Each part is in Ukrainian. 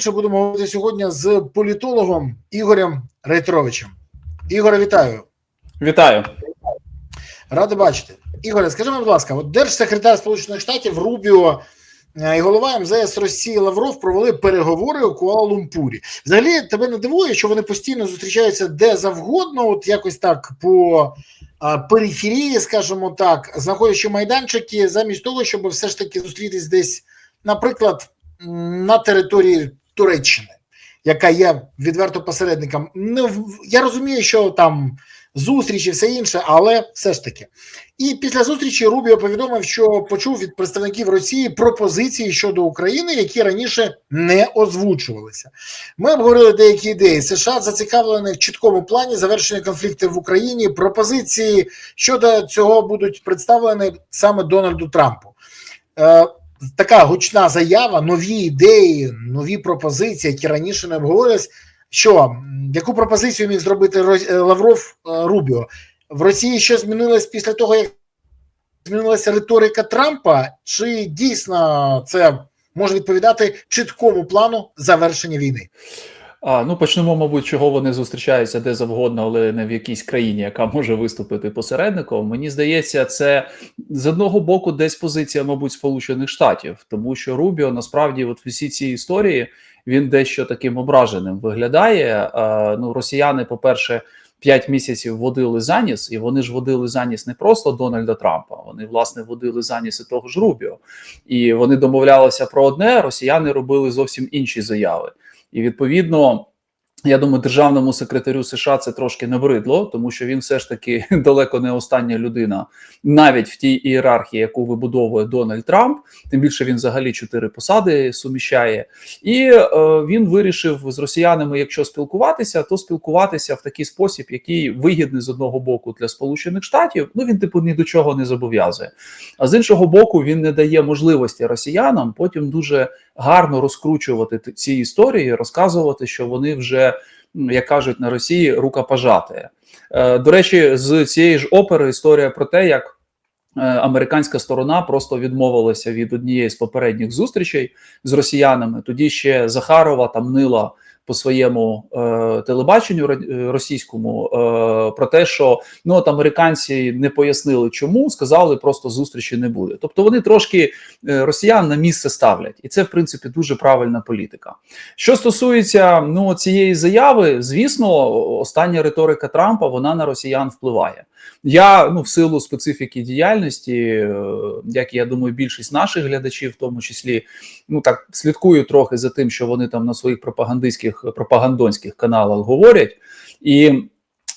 Що будемо говорити сьогодні з політологом Ігорем Рейтеровичем. Ігоре, вітаю. Вітаю. Радий бачити. Ігоре, скажи, будь ласка, от держсекретар Сполучених Штатів Рубіо е, і голова МЗС Росії Лавров провели переговори у Куала-Лумпурі. Взагалі, тебе не дивує, що вони постійно зустрічаються де завгодно, от якось так по периферії, скажімо так, знаходячи майданчики, замість того, щоб все ж таки зустрітись десь, наприклад, на території Туреччини, яка є відверто посередником. В- я розумію, що там зустріч і все інше, але все ж таки. І після зустрічі Рубіо повідомив, що почув від представників Росії пропозиції щодо України, які раніше не озвучувалися. Ми обговорили деякі ідеї. США зацікавлені в чіткому плані завершення конфлікту в Україні. Пропозиції щодо цього будуть представлені саме Дональду Трампу. Така гучна заява, нові ідеї, нові пропозиції, які раніше не обговорювалися. Що яку пропозицію міг зробити Ро- е, Лавров е, Рубіо? В Росії що змінилось після того, як змінилася риторика Трампа, чи дійсно це може відповідати чіткому плану завершення війни? А, ну почнемо, мабуть, чого вони зустрічаються де завгодно, але не в якійсь країні, яка може виступити посередником. Мені здається, це з одного боку десь позиція, мабуть, Сполучених Штатів, тому що Рубіо насправді, от в усій цій історії, він дещо таким ображеним виглядає. А, ну, росіяни, по-перше, п'ять місяців водили заніс, і вони ж водили заніс не просто Дональда Трампа, вони власне водили заніс і того ж Рубіо. І вони домовлялися про одне, росіяни робили зовсім інші заяви. І відповідно, я думаю, державному секретарю США це трошки набридло, тому що він все ж таки далеко не остання людина, навіть в тій ієрархії, яку вибудовує Дональд Трамп. Тим більше він взагалі чотири посади суміщає, і е, він вирішив з росіянами, якщо спілкуватися, то спілкуватися в такий спосіб, який вигідний з одного боку для Сполучених Штатів. Ну він типу ні до чого не зобов'язує. А з іншого боку, він не дає можливості росіянам потім дуже гарно розкручувати ці історії, розказувати, що вони вже, як кажуть на Росії, рука пожатая. До речі, з цієї ж опери історія про те, як е, американська сторона просто відмовилася від однієї з попередніх зустрічей з росіянами. Тоді ще Захарова там нила по своєму е, телебаченню е, російському е, про те, що ну от американці не пояснили, чому сказали, просто зустрічі не буде. Тобто вони трошки е, росіян на місце ставлять, і це в принципі дуже правильна політика. Що стосується ну цієї заяви, звісно, остання риторика Трампа вона на росіян впливає. Я ну в силу специфіки діяльності, е, як я думаю, більшість наших глядачів, в тому числі, ну так слідкую трохи за тим, що вони там на своїх пропагандистських пропагандонських каналах говорять, і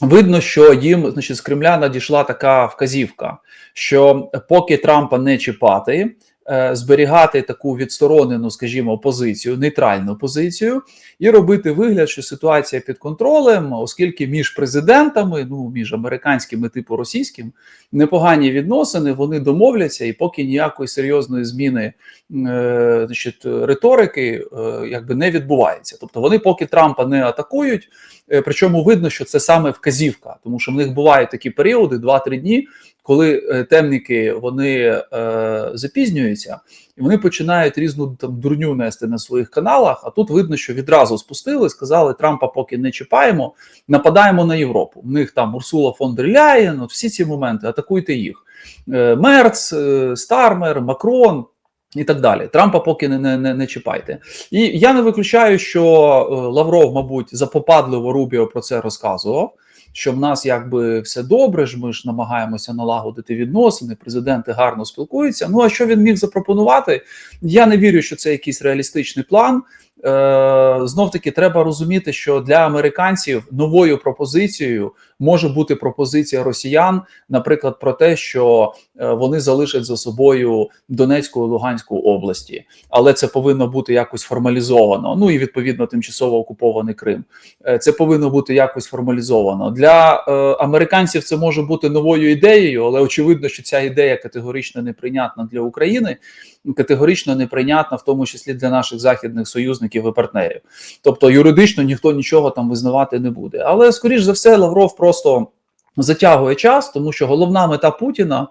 видно, що їм, значить, з Кремля надійшла така вказівка, що поки Трампа не чіпати. Е, Зберігати таку відсторонену, скажімо, позицію, нейтральну позицію, і робити вигляд, що ситуація під контролем, оскільки між президентами, ну між американським і типу російським, непогані відносини, вони домовляться, і поки ніякої серйозної зміни е, значить, риторики е, якби не відбувається. Тобто вони поки Трампа не атакують, е, причому видно, що це саме вказівка, тому що в них бувають такі періоди, 2-3 дні, коли е, темники вони е, запізнюються, і вони починають різну там дурню нести на своїх каналах. А тут видно, що відразу спустили, сказали, Трампа поки не чіпаємо, нападаємо на Європу. У них там Урсула фон дер Ляєн, от всі ці моменти, атакуйте їх. Е, Мерц, е, Стармер, Макрон. І так далі, Трампа поки не, не, не, не чіпайте, і я не виключаю, що е, Лавров, мабуть, запопадливо Рубіо про це розказував. Що в нас якби все добре, ж ми ж намагаємося налагодити відносини. Президенти гарно спілкуються. Ну а що він міг запропонувати? Я не вірю, що це якийсь реалістичний план. Е, знов таки треба розуміти, що для американців новою пропозицією може бути пропозиція росіян, наприклад, про те, що е, вони залишать за собою Донецьку і Луганську області, але це повинно бути якось формалізовано. Ну і відповідно тимчасово окупований Крим. Е, Це повинно бути якось формалізовано для е, американців. Це може бути новою ідеєю, але очевидно, що ця ідея категорично неприйнятна для України, категорично неприйнятна, в тому числі для наших західних союзників і партнерів. Тобто юридично ніхто нічого там визнавати не буде. Але скоріш за все, Лавров просто затягує час, тому що головна мета Путіна е,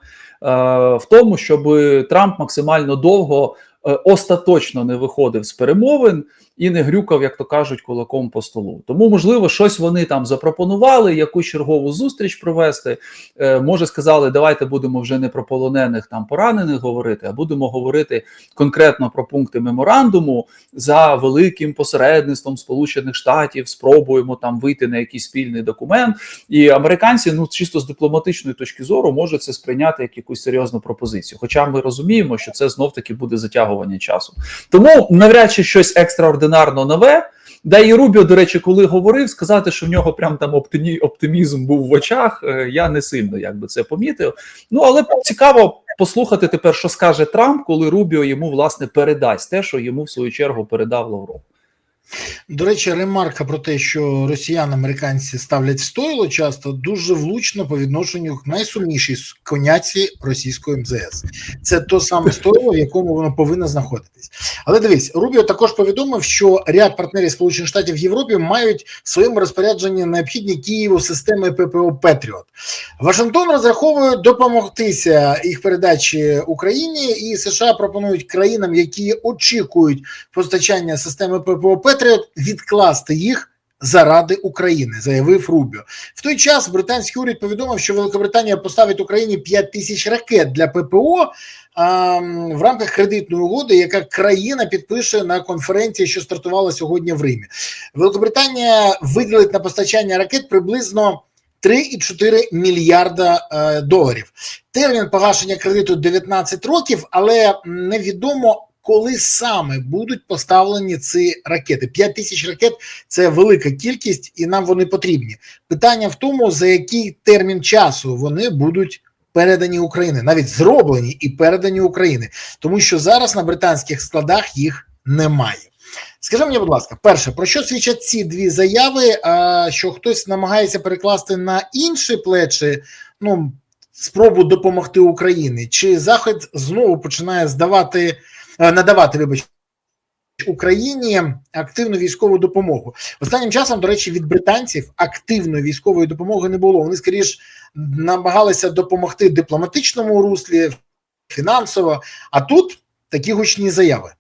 в тому, щоб Трамп максимально довго. е, Остаточно не виходив з перемовин, і не грюкав, як то кажуть, кулаком по столу. Тому, можливо, щось вони там запропонували, якусь чергову зустріч провести. Е, може, сказали, давайте будемо вже не про полонених там поранених говорити, а будемо говорити конкретно про пункти меморандуму за великим посередництвом Сполучених Штатів. Спробуємо там вийти на якийсь спільний документ. І американці, ну чисто з дипломатичної точки зору, можуть це сприйняти як якусь серйозну пропозицію. Хоча ми розуміємо, що це знов таки буде затягування часу. Тому навряд чи щось екстраординарно нове. Да і Рубіо, до речі, коли говорив, сказати, що в нього прям там оптимі, оптимізм був в очах. е, Я не сильно якби це помітив. Ну але цікаво послухати тепер, що скаже Трамп, коли Рубіо йому власне передасть те, що йому в свою чергу передав Лавров. До речі, ремарка про те, що росіян американці ставлять в стойло часто дуже влучно по відношенню к найсумнішій коняці російської МЗС. Це то саме стойло, в якому воно повинно знаходитись. Але дивись, Рубіо також повідомив, що ряд партнерів Сполучених Штатів в Європі мають в своєму розпорядженні необхідні Києву системи ППО Петріот. Вашингтон розраховує допомогтися їх передачі Україні, і США пропонують країнам, які очікують постачання системи ППО Петріот, відкласти їх. Заради України заявив Рубіо. В той час британський уряд повідомив, що Великобританія поставить Україні 5 тисяч ракет для ППО а, в рамках кредитної угоди, яка країна підпише на конференції, що стартувала сьогодні в Римі. Великобританія виділить на постачання ракет приблизно 3,4 мільярда е, доларів. Термін погашення кредиту 19 років, але невідомо. Коли саме будуть поставлені ці ракети? 5 тисяч ракет це велика кількість, і нам вони потрібні. Питання в тому, за який термін часу вони будуть передані Україні, навіть зроблені і передані Україні, тому що зараз на британських складах їх немає. Скажи мені, будь ласка, перше, про що свідчать ці дві заяви? А, що хтось намагається перекласти на інші плечі ну, спробу допомогти Україні? Чи Захід знову починає здавати, надавати, вибач, Україні активну військову допомогу? Останнім часом, до речі, від британців активної військової допомоги не було. Вони скоріш намагалися допомогти дипломатичному руслі, фінансово, а тут такі гучні заяви.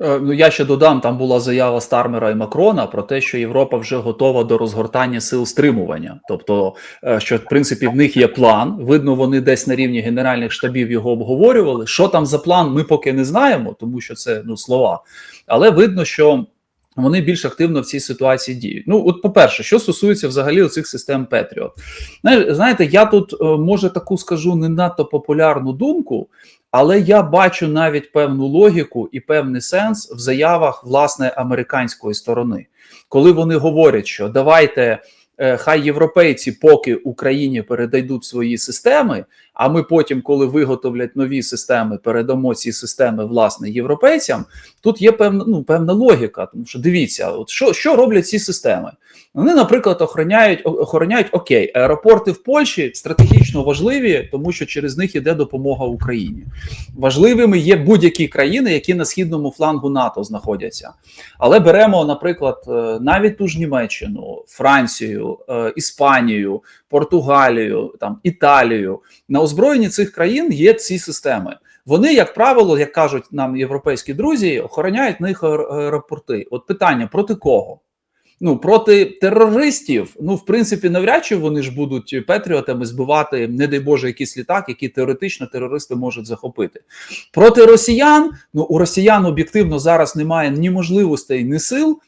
Е, Ну, я ще додам, там була заява Стармера і Макрона про те, що Європа вже готова до розгортання сил стримування. Тобто, е, що в принципі в них є план. Видно, вони десь на рівні генеральних штабів його обговорювали. Що там за план, ми поки не знаємо, тому що це ну слова. Але видно, що вони більш активно в цій ситуації діють. Ну, от, по-перше, що стосується взагалі цих систем Петріот, знаєте, я тут е, може таку скажу не надто популярну думку. Але я бачу навіть певну логіку і певний сенс в заявах власне американської сторони, коли вони говорять, що давайте е, хай європейці поки Україні передадуть свої системи. А ми потім, коли виготовлять нові системи, передамо ці системи власне європейцям. Тут є певна ну певна логіка. Тому що дивіться, от що що роблять ці системи? Вони, наприклад, охороняють охороняють окей, аеропорти в Польщі стратегічно важливі, тому що через них іде допомога Україні. Важливими є будь-які країни, які на східному флангу НАТО знаходяться. Але беремо, наприклад, е, навіть ту ж Німеччину, Францію, е, Іспанію, Португалію, там Італію. На озброєнні цих країн є ці системи. Вони, як правило, як кажуть нам європейські друзі, охороняють них аеропорти. От питання проти кого? Ну проти терористів, ну в принципі, навряд чи вони ж будуть патріотами збивати, не дай Боже, якийсь літак, який теоретично терористи можуть захопити. Проти росіян, ну у росіян об'єктивно зараз немає ні можливостей, ні сил.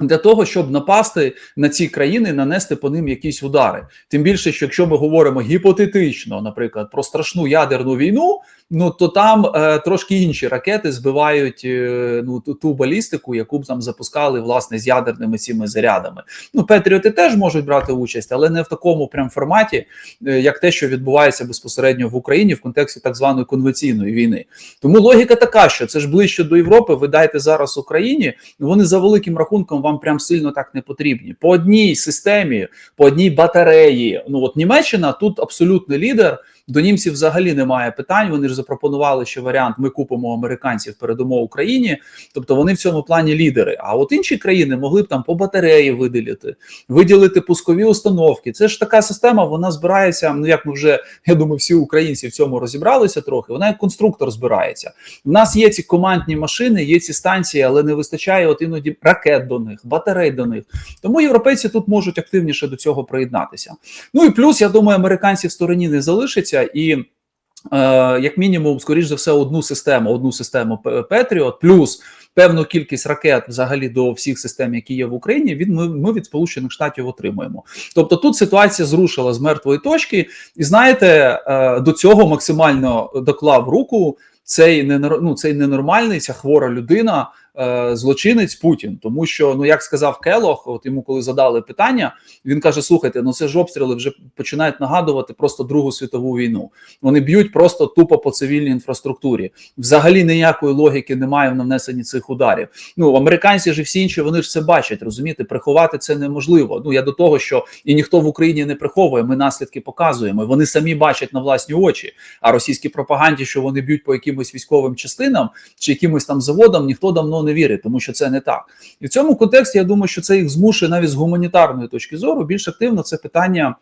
Для того щоб напасти на ці країни, нанести по ним якісь удари, тим більше, що якщо ми говоримо гіпотетично, наприклад, про страшну ядерну війну, ну то там е, трошки інші ракети збивають е, ну ту, ту балістику, яку б там запускали власне з ядерними цими зарядами. Ну Петріоти теж можуть брати участь, але не в такому прям форматі, е, як те, що відбувається безпосередньо в Україні в контексті так званої конвенційної війни. Тому логіка така, що це ж ближче до Європи. Ви дайте зараз Україні. Вони за великим рахунком вам прям сильно так не потрібні. По одній системі, по одній батареї. Ну от Німеччина тут абсолютний лідер. До німців взагалі немає питань. Вони ж запропонували ще варіант: ми купимо американців, передамо Україні. Тобто вони в цьому плані лідери. А от інші країни могли б там по батареї виділити, виділити пускові установки. Це ж така система. Вона збирається. Ну як ми вже я думаю, всі українці в цьому розібралися трохи. Вона як конструктор збирається. У нас є ці командні машини, є ці станції, але не вистачає от іноді ракет до них, батарей до них. Тому європейці тут можуть активніше до цього приєднатися. Ну і плюс, я думаю, американці в стороні не залишаться і. е, Як мінімум, скоріш за все, одну систему, одну систему Петріот, плюс певну кількість ракет взагалі до всіх систем, які є в Україні, від ми, ми від Сполучених Штатів отримуємо. Тобто тут ситуація зрушила з мертвої точки, і знаєте, е, до цього максимально доклав руку цей ну, цей ненормальний, ця хвора людина, е, злочинець Путін. Тому що, ну як сказав Келох, от йому коли задали питання, він каже: слухайте, ну це ж обстріли вже починають нагадувати просто Другу світову війну. Вони б'ють просто тупо по цивільній інфраструктурі. Взагалі ніякої логіки немає в нанесенні цих ударів. Ну американці ж і всі інші вони ж це бачать. Розумієте, приховати це неможливо. Ну я до того, що і ніхто в Україні не приховує. Ми наслідки показуємо. Вони самі бачать на власні очі. А російській пропаганді, що вони б'ють по якимось військовим частинам чи якимось там заводам, ніхто давно не вірить, тому що це не так. І в цьому контексті я думаю, що це їх змушує навіть з гуманітарної точки зору більш активно це питання.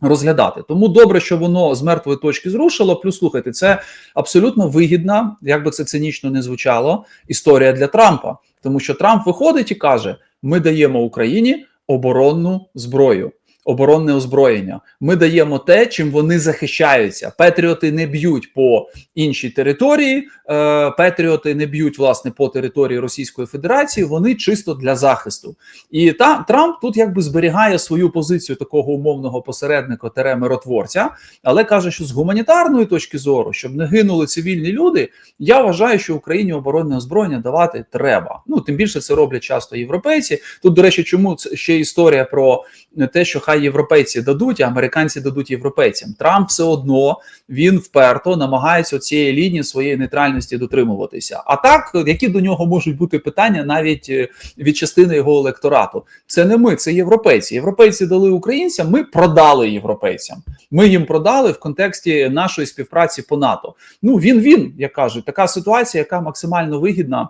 Розглядати тому добре, що воно з мертвої точки зрушило. Плюс слухайте, це абсолютно вигідна, як би це цинічно не звучало, історія для Трампа, тому що Трамп виходить і каже: ми даємо Україні оборонну зброю. Оборонне озброєння. Ми даємо те, чим вони захищаються. Петріоти не б'ють по іншій території, е, Петріоти не б'ють власне по території Російської Федерації. Вони чисто для захисту. І та Трамп тут якби зберігає свою позицію такого умовного посередника тере миротворця, але каже, що з гуманітарної точки зору, щоб не гинули цивільні люди, я вважаю, що Україні оборонне озброєння давати треба. Ну тим більше це роблять часто європейці. Тут, до речі, чому це ще історія про те, що хай європейці дадуть, а американці дадуть європейцям. Трамп все одно він вперто намагається цієї лінії своєї нейтральності дотримуватися. А так, які до нього можуть бути питання навіть е, від частини його електорату? Це не ми, це європейці. Європейці дали українцям. Ми продали європейцям. Ми їм продали в контексті нашої співпраці по НАТО. Ну він він як кажуть, така ситуація, яка максимально вигідна.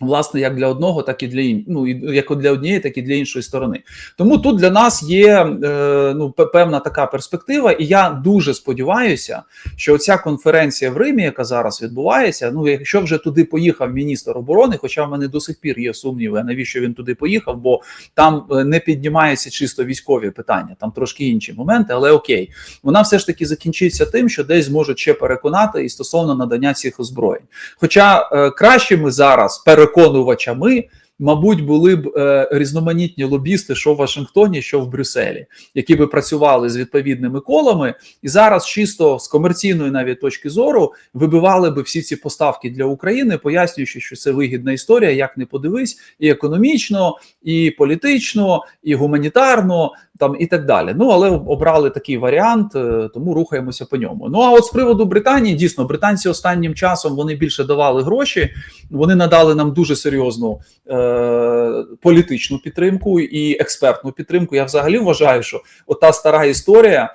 Власне, як для одного, так і для ін... ну, як для однієї, так і для іншої сторони. Тому тут для нас є е, ну певна така перспектива, і я дуже сподіваюся, що ця конференція в Римі, яка зараз відбувається, ну якщо вже туди поїхав міністр оборони, хоча в мене до сих пір є сумніви, навіщо він туди поїхав, бо там не піднімаються чисто військові питання, там трошки інші моменти, але окей, вона все ж таки закінчиться тим, що десь зможуть ще переконати і стосовно надання цих озброєнь. Хоча е, краще ми зараз переконуємо переконувачами, мабуть, були б е, різноманітні лобісти, що в Вашингтоні, що в Брюсселі, які би працювали з відповідними колами, і зараз чисто з комерційної навіть точки зору вибивали би всі ці поставки для України, пояснюючи, що це вигідна історія, як не подивись, і економічно, і політично, і гуманітарно. Там і так далі. Ну але обрали такий варіант, е, тому рухаємося по ньому. Ну а от з приводу Британії, дійсно, британці останнім часом вони більше давали гроші, вони надали нам дуже серйозну е- політичну підтримку і експертну підтримку. Я взагалі вважаю, що ота стара історія.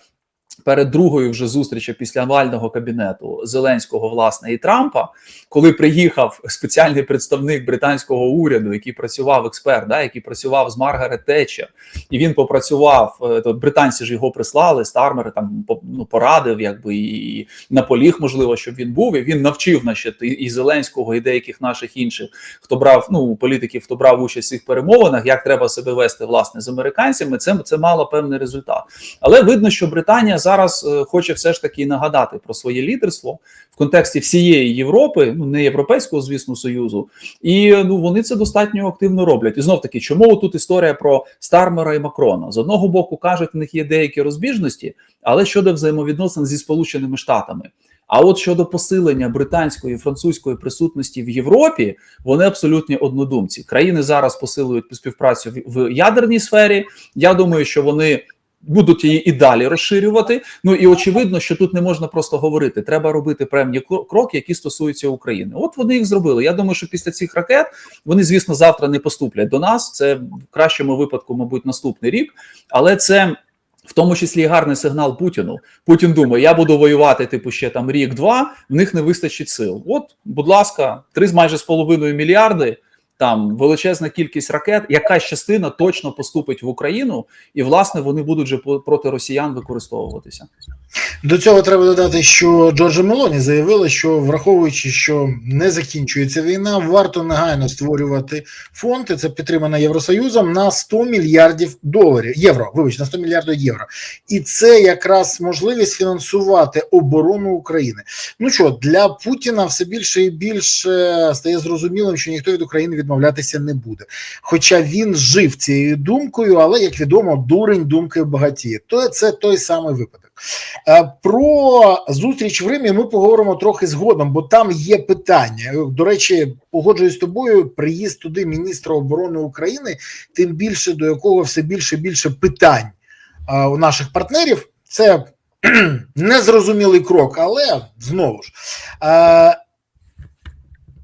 Перед другою вже зустрічі після овального кабінету Зеленського, власне, і Трампа, коли приїхав спеціальний представник британського уряду, який працював експерт, да, який працював з Маргарет Тетчер, і він попрацював. То британці ж його прислали, Стармер там ну, порадив, якби і наполіг, можливо, щоб він був. І він навчив значить, і, і Зеленського, і деяких наших інших, хто брав ну політиків, хто брав участь в цих перемовинах, як треба себе вести власне з американцями. Це це мало певний результат, але видно, що Британія зараз е, хоче все ж таки нагадати про своє лідерство в контексті всієї Європи, ну не європейського, звісно, союзу, і ну вони це достатньо активно роблять. І знов таки, чому тут історія про Стармера і Макрона з одного боку кажуть, в них є деякі розбіжності, але щодо взаємовідносин зі Сполученими Штатами. А от щодо посилення британської і французької присутності в Європі, вони абсолютні однодумці. Країни зараз посилюють співпрацю в ядерній сфері. Я думаю, що вони будуть її і далі розширювати. Ну і очевидно, що тут не можна просто говорити. Треба робити певні кроки, які стосуються України. От вони їх зробили. Я думаю, що після цих ракет вони, звісно, завтра не поступлять до нас. Це в кращому випадку, мабуть, наступний рік, але це. В тому числі гарний сигнал Путіну. Путін думає, я буду воювати, типу, ще там рік-два, в них не вистачить сил. От, будь ласка, три майже з половиною мільярди, там величезна кількість ракет, якась частина точно поступить в Україну, і власне вони будуть вже проти росіян використовуватися. До цього треба додати, що Джорджа Мелоні заявила, що враховуючи, що не закінчується війна, варто негайно створювати фонд, це підтримано Євросоюзом на 100 мільярдів доларів євро. Вибач, на 100 мільярдів євро. І це якраз можливість фінансувати оборону України. Ну що для Путіна все більше і більше стає зрозумілим, що ніхто від України відмовлятися не буде. Хоча він жив цією думкою, але як відомо, дурень думкою багатіє. То це той самий випадок. Е, Про зустріч в Римі ми поговоримо трохи згодом, бо там є питання. До речі, погоджуюсь з тобою. Приїзд туди міністра оборони України, тим більше до якого все більше більше питань е, у наших партнерів. Це незрозумілий крок, але знову ж.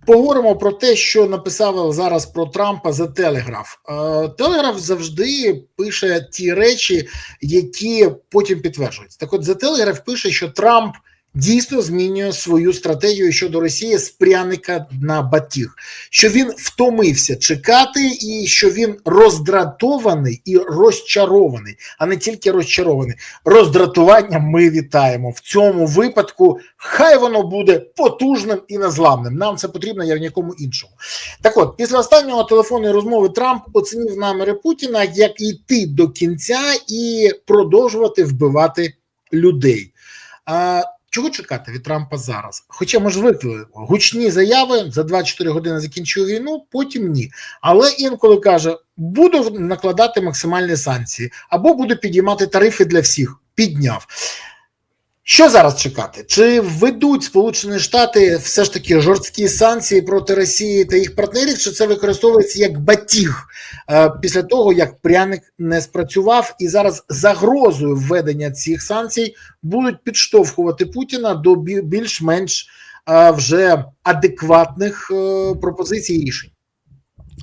Поговоримо про те, що написали зараз про Трампа за Телеграф. Е, Телеграф завжди пише ті речі, які потім підтверджуються. Так, от за Телеграф пише, що Трамп дійсно змінює свою стратегію щодо Росії з пряника на батіг, що він втомився чекати, і що він роздратований і розчарований, а не тільки розчарований. Роздратування ми вітаємо в цьому випадку. Хай воно буде потужним і незламним. Нам це потрібно як нікому іншому. Так от, після останнього телефонної розмови Трамп оцінив наміри Путіна як йти до кінця і продовжувати вбивати людей. А, чого чекати від Трампа зараз? Хоча ми ж виклили гучні заяви за 24 години закінчив війну, потім ні. Але інколи каже: буду накладати максимальні санкції або буду підіймати тарифи для всіх. Підняв. Що зараз чекати? Чи введуть Сполучені Штати все ж таки жорсткі санкції проти Росії та їх партнерів? Чи це використовується як батіг е, після того, як пряник не спрацював, і зараз загрозою введення цих санкцій будуть підштовхувати Путіна до більш-менш е, вже адекватних е, пропозицій і рішень?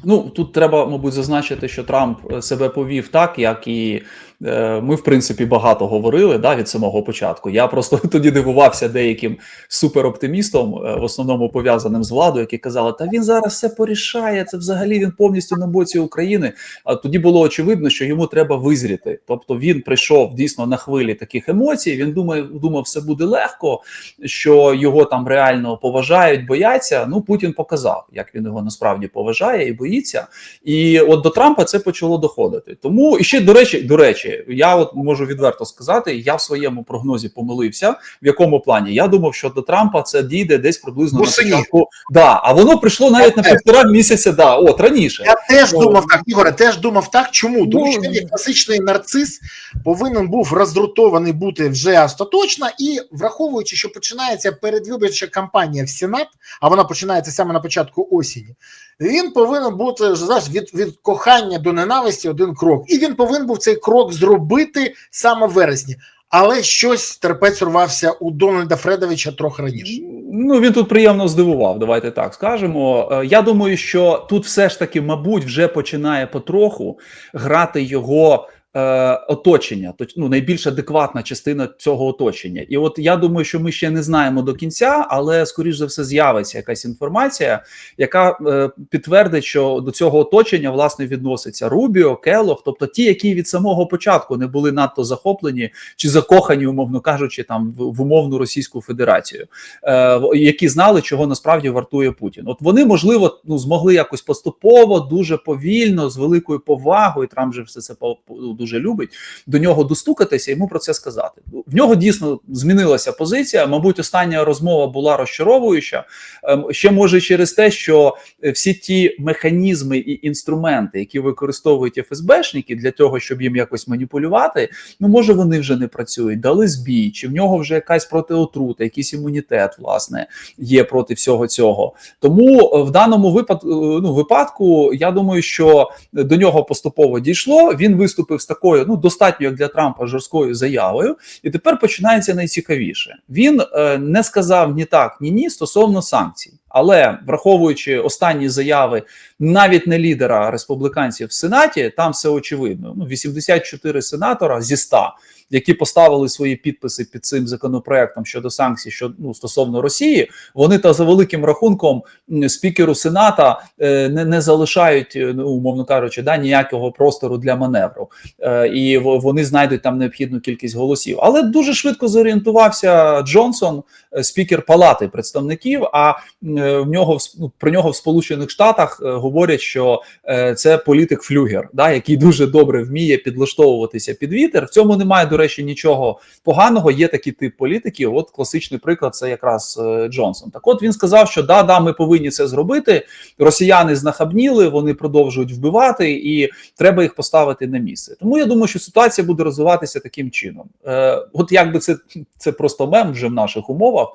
Ну тут треба, мабуть, зазначити, що Трамп себе повів так, як і ми, в принципі, багато говорили да, від самого початку. Я просто тоді дивувався деяким супероптимістом, е, в основному пов'язаним з владою, які казали, та він зараз все порішає. Це взагалі він повністю на боці України. А тоді було очевидно, що йому треба визріти. Тобто він прийшов дійсно на хвилі таких емоцій. Він думав, думав, все буде легко, що його там реально поважають, бояться. Ну Путін показав, як він його насправді поважає і боїться. І от до Трампа це почало доходити. Тому і ще до речі, до речі, я от можу відверто сказати, я в своєму прогнозі помилився. В якому плані я думав, що до Трампа це дійде десь приблизно Восені. на початку. Да, а воно прийшло навіть на півтора місяця. Да, от раніше. Я теж Ну, думав так, Ігоре, теж думав так. Чому? Тому Ну, що він як класичний нарцис повинен був роздратований бути вже остаточно, і враховуючи, що починається передвиборча кампанія в Сенат, а вона починається саме на початку осені. Він повинен бути знаєш, від, від кохання до ненависті один крок, і він повинен був цей крок зробити саме в вересні. Але щось терпець рвався у Дональда Фредовича трохи раніше. Ну він тут приємно здивував. Давайте так скажемо. Е, Я думаю, що тут все ж таки, мабуть, вже починає потроху грати його. Е, Оточення, то ну найбільш адекватна частина цього оточення, і от я думаю, що ми ще не знаємо до кінця, але скоріш за все з'явиться якась інформація, яка е, підтвердить, що до цього оточення власне відноситься Рубіо, Келох, тобто ті, які від самого початку не були надто захоплені чи закохані, умовно кажучи, там в, в умовну Російську Федерацію е, які знали, чого насправді вартує Путін. От вони, можливо, ну змогли якось поступово, дуже повільно, з великою повагою. Трамп же все це по- по- дуже любить до нього достукатися, йому про це сказати. В нього дійсно змінилася позиція. Мабуть, остання розмова була розчаровуюча. Ем, Ще може через те, що е, всі ті механізми і інструменти, які використовують ФСБшники для того, щоб їм якось маніпулювати, ну може вони вже не працюють, дали збій, чи в нього вже якась протиотрута, якийсь імунітет, власне, є проти всього цього. Тому е, в даному випадку, ну, випадку, я думаю, що до нього поступово дійшло. Він виступив з такою, ну достатньо як для Трампа жорсткою заявою, і тепер починається найцікавіше. Він е, не сказав ні так, ні ні стосовно санкцій. Але враховуючи останні заяви навіть не лідера республіканців в Сенаті, там все очевидно. Ну 84 сенатора зі 100, які поставили свої підписи під цим законопроектом щодо санкцій, що ну стосовно Росії, вони та за великим рахунком спікеру Сената е, не, не залишають, е, ну умовно кажучи, да ніякого простору для маневру, е, і вони знайдуть там необхідну кількість голосів. Але дуже швидко зорієнтувався Джонсон, е, спікер Палати представників. А в нього ну, про нього в Сполучених Штатах е, говорять, що е, це політик флюгер, да, який дуже добре вміє підлаштовуватися під вітер. В цьому немає, до речі, нічого поганого. Є такий тип політиків. От класичний приклад це якраз е, Джонсон. Так, от він сказав, що да, да, ми повинні це зробити. Росіяни знахабніли, вони продовжують вбивати, і треба їх поставити на місце. Тому я думаю, що ситуація буде розвиватися таким чином. Е, от якби це, це просто мем вже в наших умовах.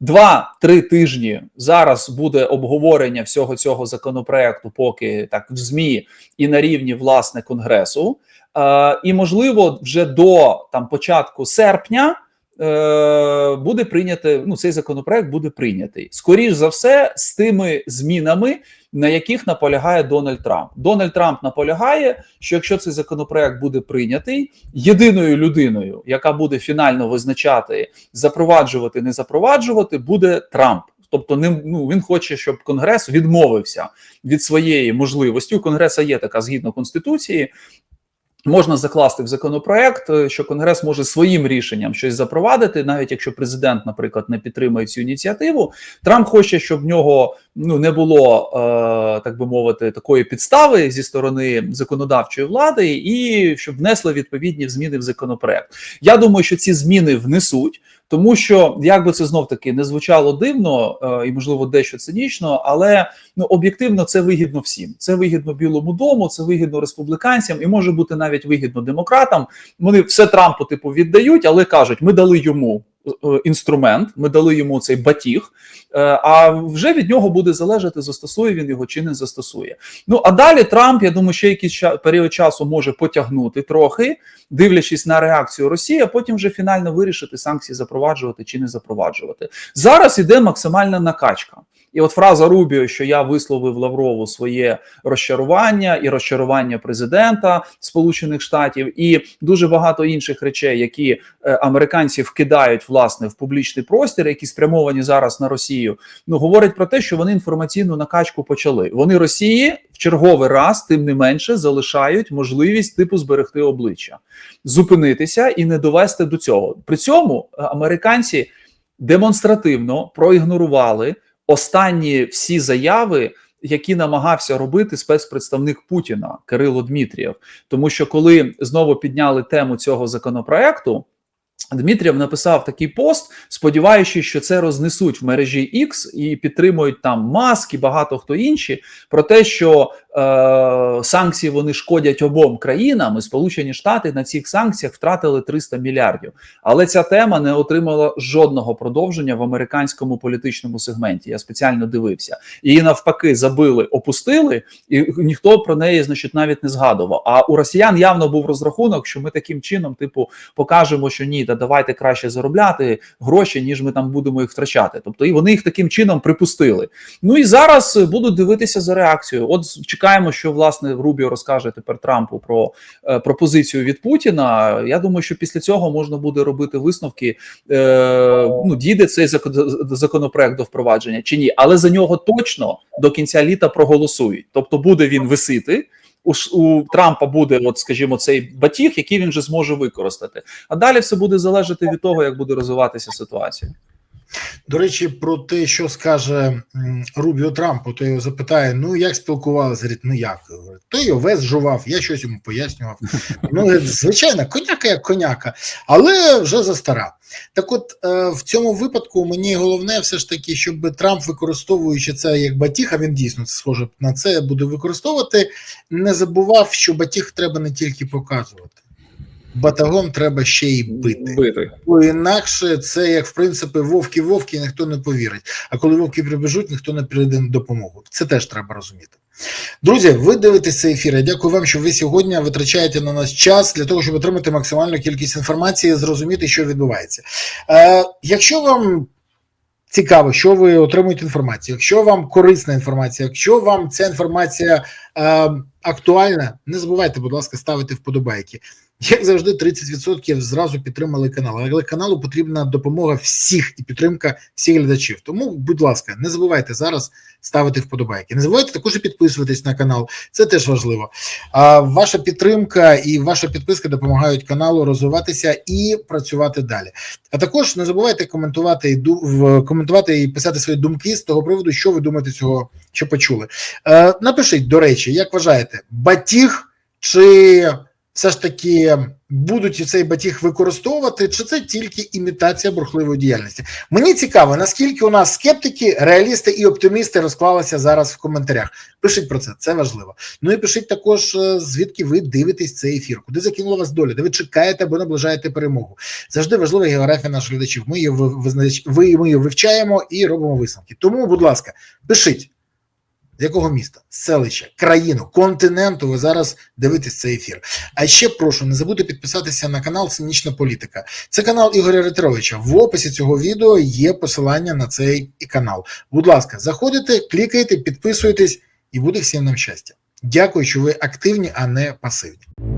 Два-три тижні зараз буде обговорення всього цього законопроекту, поки так в змі і на рівні власне конгресу. Е, і можливо, вже до там початку серпня е, буде прийняти. Ну, цей законопроект буде прийнятий. Скоріш за все, з тими змінами, на яких наполягає Дональд Трамп. Дональд Трамп наполягає, що якщо цей законопроект буде прийнятий, єдиною людиною, яка буде фінально визначати запроваджувати, не запроваджувати, буде Трамп. Тобто, ним ну він хоче, щоб Конгрес відмовився від своєї можливості. У Конгреса є така згідно конституції. Можна закласти в законопроект, е, що Конгрес може своїм рішенням щось запровадити, навіть якщо президент, наприклад, не підтримує цю ініціативу. Трамп хоче, щоб в нього ну не було е, так би мовити такої підстави зі сторони законодавчої влади, і щоб внесли відповідні зміни в законопроект. Я думаю, що ці зміни внесуть. Тому що як би це знов таки не звучало дивно е, і можливо дещо цинічно, але ну об'єктивно це вигідно всім. Це вигідно Білому дому, це вигідно республіканцям, і може бути навіть вигідно демократам. Вони все Трампу типу віддають, але кажуть, ми дали йому інструмент, ми дали йому цей батіг. е, А вже від нього буде залежати, застосує він його чи не застосує. Ну а далі Трамп, я думаю, ще якийсь період часу може потягнути трохи, дивлячись на реакцію Росії, а потім вже фінально вирішити санкції запроваджувати чи не запроваджувати. Зараз іде максимальна накачка. І от фраза Рубіо, що я висловив Лаврову своє розчарування і розчарування президента Сполучених Штатів, і дуже багато інших речей, які е, американці вкидають власне в публічний простір, які спрямовані зараз на Росію. Ну говорять про те, що вони інформаційну накачку почали. Вони Росії в черговий раз, тим не менше, залишають можливість типу зберегти обличчя, зупинитися і не довести до цього. При цьому е, американці демонстративно проігнорували останні всі заяви. Які намагався робити спецпредставник Путіна Кирило Дмитрієв, тому що коли знову підняли тему цього законопроекту, Дмитрієв написав такий пост, сподіваючись, що це рознесуть в мережі X і підтримують там Маск і багато хто інші про те, що санкції вони шкодять обом країнам, і Сполучені Штати на цих санкціях втратили 300 мільярдів. Але ця тема не отримала жодного продовження в американському політичному сегменті. Я спеціально дивився. Її навпаки забили, опустили, і ніхто про неї, значить, навіть не згадував. А у росіян явно був розрахунок, що ми таким чином, типу, покажемо, що ні, та давайте краще заробляти гроші, ніж ми там будемо їх втрачати. Тобто, і вони їх таким чином припустили. Ну і зараз будуть дивитися за реакцією. От чекаємо, що власне Рубіо розкаже тепер Трампу про е, пропозицію від Путіна. Я думаю, що після цього можна буде робити висновки. Е, ну дійде цей закон- законопроект до впровадження чи ні, але за нього точно до кінця літа проголосують. Тобто буде він висити. У, у Трампа буде, от скажімо, цей батіг, який він вже зможе використати. А далі все буде залежати від того, як буде розвиватися ситуація. До речі, про те, що скаже Рубіо Трампу, то його запитає: ну як спілкувалися? Говорить, ну як? Говорить, Той овес жував, я щось йому пояснював. Ну, звичайно, коняка як коняка, але вже застара. Так от е, в цьому випадку мені головне все ж таки, щоб Трамп, використовуючи це як батіг, а він дійсно схоже на це буде використовувати, не забував, що батіг треба не тільки показувати. Батагом треба ще й бити. Бити. Бо інакше це як в принципі вовки вовки ніхто не повірить. А коли вовки прибіжуть, ніхто не прийде на допомогу. Це теж треба розуміти. Друзі, ви дивитесь цей ефір. Я дякую вам, що ви сьогодні витрачаєте на нас час для того, щоб отримати максимальну кількість інформації, зрозуміти, що відбувається. Е, якщо вам цікаво, що ви отримуєте інформацію. Якщо вам корисна інформація, якщо вам ця інформація е, актуальна, не забувайте, будь ласка, ставити вподобайки. Як завжди, 30% зразу підтримали канал. Але каналу потрібна допомога всіх і підтримка всіх глядачів. Тому, будь ласка, не забувайте зараз ставити вподобайки. Не забувайте також і підписуватись на канал. Це теж важливо. А ваша підтримка і ваша підписка допомагають каналу розвиватися і працювати далі. А також не забувайте коментувати і коментувати і писати свої думки з того приводу, що ви думаєте цього, що почули. Е, напишіть, до речі, як вважаєте, батіг чи все ж таки будуть цей батіг використовувати, чи це тільки імітація бурхливої діяльності? Мені цікаво, наскільки у нас скептики, реалісти і оптимісти розклалися зараз в коментарях. Пишіть про це, це важливо. Ну і пишіть також, е, звідки ви дивитесь цей ефір, куди закинула вас доля, де ви чекаєте або наближаєте перемогу. Завжди важлива географія наших глядачів. Ми її визнач... ви ми її вивчаємо і робимо висновки. Тому, будь ласка, пишіть. З якого міста, селища, країну, континенту ви зараз дивитесь цей ефір. А ще прошу не забудьте підписатися на канал Цинічна Політика. Це канал Ігоря Ретровича. В описі цього відео є посилання на цей канал. Будь ласка, заходите, клікайте, підписуйтесь, і буде всім нам щастя. Дякую, що ви активні, а не пасивні.